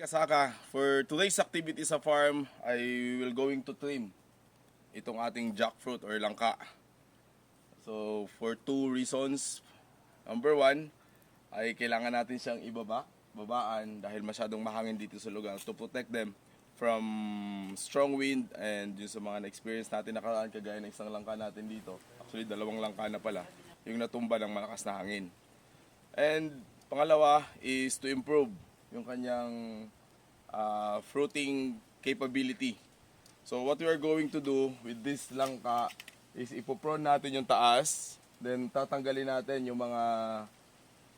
Kasaka, for today's activity sa farm, I will going to trim itong ating jackfruit or langka. So, for two reasons. Number one, ay kailangan natin siyang ibaba, babaan dahil masyadong mahangin dito sa lugar to protect them from strong wind and yung sa mga na-experience natin nakaraan kagaya ng isang langka natin dito. Actually, dalawang langka na pala. Yung natumba ng malakas na hangin. And pangalawa is to improve yung kanyang uh, fruiting capability. So what we are going to do with this langka is ipoprone natin yung taas, then tatanggalin natin yung mga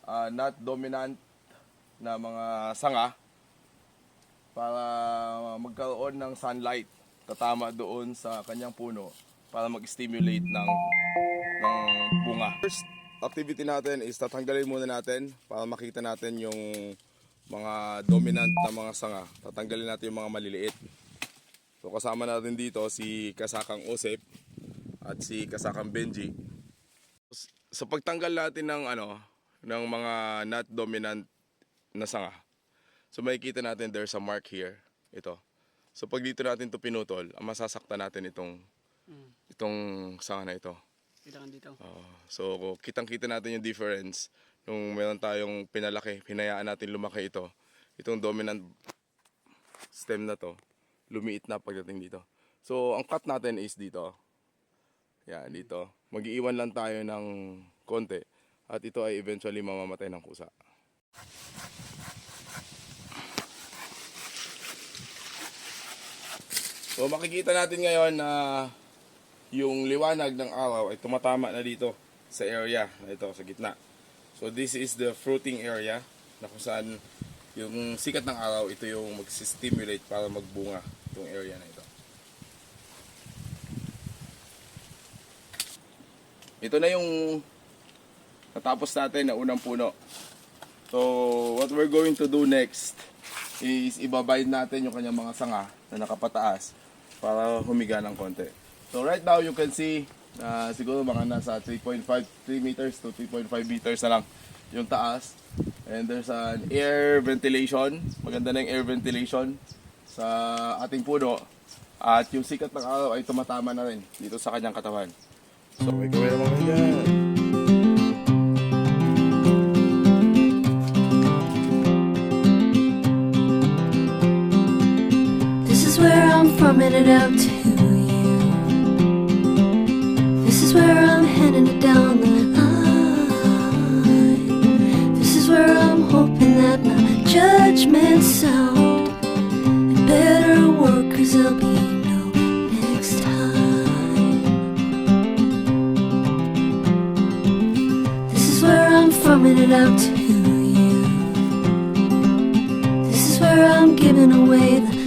uh, not dominant na mga sanga para magkaroon ng sunlight tatama doon sa kanyang puno para mag-stimulate ng ng bunga. First activity natin is tatanggalin muna natin para makita natin yung mga dominant na mga sanga. Tatanggalin natin yung mga maliliit. So kasama natin dito si Kasakang Osep at si Kasakang Benji. Sa pagtanggal natin ng ano ng mga not dominant na sanga. So makikita natin there's a mark here. Ito. So pag dito natin to pinutol, masasaktan natin itong itong sanga na ito. Kailangan dito. Oo. so kitang-kita natin yung difference nung meron tayong pinalaki, hinayaan natin lumaki ito. Itong dominant stem na to, lumiit na pagdating dito. So ang cut natin is dito. Yan, dito. Mag-iiwan lang tayo ng konti at ito ay eventually mamamatay ng kusa. So makikita natin ngayon na yung liwanag ng araw ay tumatama na dito sa area na ito sa gitna. So this is the fruiting area na kung saan yung sikat ng araw ito yung mag-stimulate para magbunga itong area na ito. Ito na yung natapos natin na unang puno. So what we're going to do next is ibabayad natin yung kanyang mga sanga na nakapataas para humiga ng konti. So right now you can see na siguro mga nasa 3.5 3 meters to 3.5 meters na lang yung taas. And there's an air ventilation. Maganda na yung air ventilation sa ating puno. At yung sikat ng araw ay tumatama na rin dito sa kanyang katawan. So may kamera mga yan. This is where I'm from, headed out is where I'm heading it down the line. This is where I'm hoping that my judgment's sound better work, cause there'll be no next time. This is where I'm from, headed out to you. This is where I'm giving away the